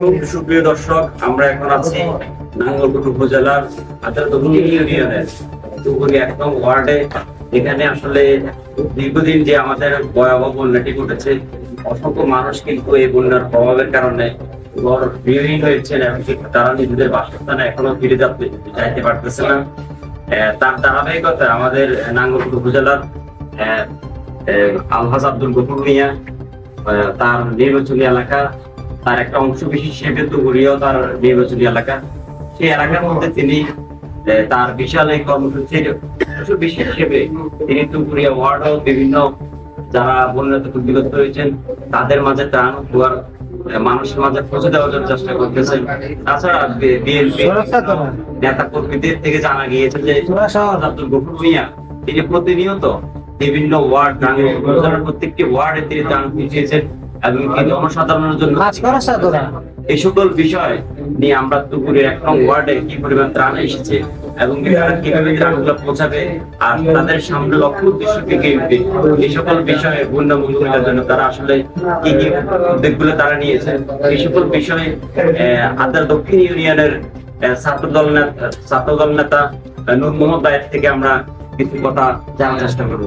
সুপ্রিয় দর্শক, আমরা এখন আছি নাঙ্গলকোট উপজেলার ইউনিয়নের দুপুরি একদম ওয়ার্ডে। এখানে আসলে দীর্ঘদিন যে আমাদের ভয়াবহ বন্যাটি ঘটেছে, অসংখ্য মানুষ কিন্তু এই বন্যার প্রভাবের কারণে ঘর বিহীন হয়েছেন এবং তারা নিজেদের বাসস্থানে এখনও ফিরে যাতে যাইতে পারতেছে না। তার ধারাবাহিকতায় আমাদের নাঙ্গলকোট উপজেলার আলহাজ আব্দুল গফুর মিয়া তার নির্বাচনী এলাকা তার একটা অংশ বিশেষ হিসেবে দুপুরিয়াও তার নির্বাচনী এলাকা। সেই এলাকার মধ্যে তিনি তার বিশাল এই কর্মসূচির অংশ বিশেষ হিসেবে তিনি দুপুরিয়া ওয়ার্ড ও বিভিন্ন যারা বন্যাতে ক্ষতিগ্রস্ত হয়েছেন তাদের মাঝে ত্রাণ দুয়ার মানুষের মাঝে পৌঁছে দেওয়ার জন্য চেষ্টা করতেছেন। তাছাড়া বিএনপি নেতা কর্মীদের থেকে জানা গিয়েছে যে আব্দুল গফুর মিয়া তিনি প্রতিনিয়ত বিভিন্ন ওয়ার্ড প্রত্যেকটি ওয়ার্ডে তিনি ত্রাণ পৌঁছিয়েছেন। এবং কি জনসাধারণের জন্য এই সকল বিষয় নিয়ে আমরা দুপুরে এক নং ওয়ার্ডে কি পরিমাণ ত্রাণ এসেছে এবং তারা কীভাবে ত্রাণগুলো পৌঁছাবে আর তাদের সামনে লক্ষ্য উদ্দেশ্য কি কি? এই সকল বিষয়ে জন্য তারা আসলে কি কি উদ্যোগগুলো তারা নিয়েছে? এই সকল বিষয়ে আদার দক্ষিণ ইউনিয়নের ছাত্র দল নেতা ছাত্র দল নেতা নূর মোহাম্মদ থেকে আমরা কিছু কথা জানার চেষ্টা করব।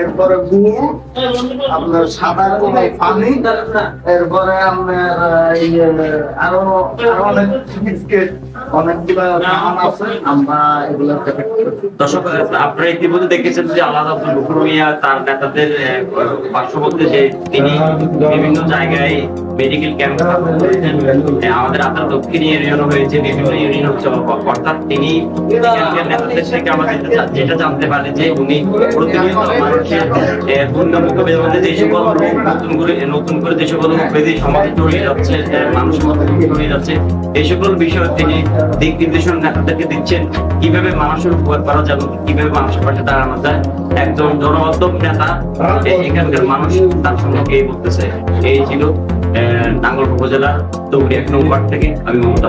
এরপরে গুড়, আপনার সাদা কোনো পানি, এরপরে আপনার ইয়ে আরও আরও অনেক বিস্কিট বিভিন্ন জায়গায় মেডিকেল ক্যাম্প করেছেন আমাদের আপনার দক্ষিণ ইউনিয়ন হয়েছে বিভিন্ন ইউনিয়ন হচ্ছে অর্থাৎ তিনি নেতাদের থেকে আমাদের যেটা জানতে পারে যে উনি প্রতিনিয়ত কীভাবে মানুষের উপকার করা যাবে কীভাবে মানুষের পাশে দাঁড়ানো যায় একজন জনবান্ধব নেতা এখানকার মানুষ তার সম্পর্কে এই বলতেছে। এই ছিল আহ, নাঙ্গল উপজেলার দৌড়ি এক নম্বর থেকে আমি মমতা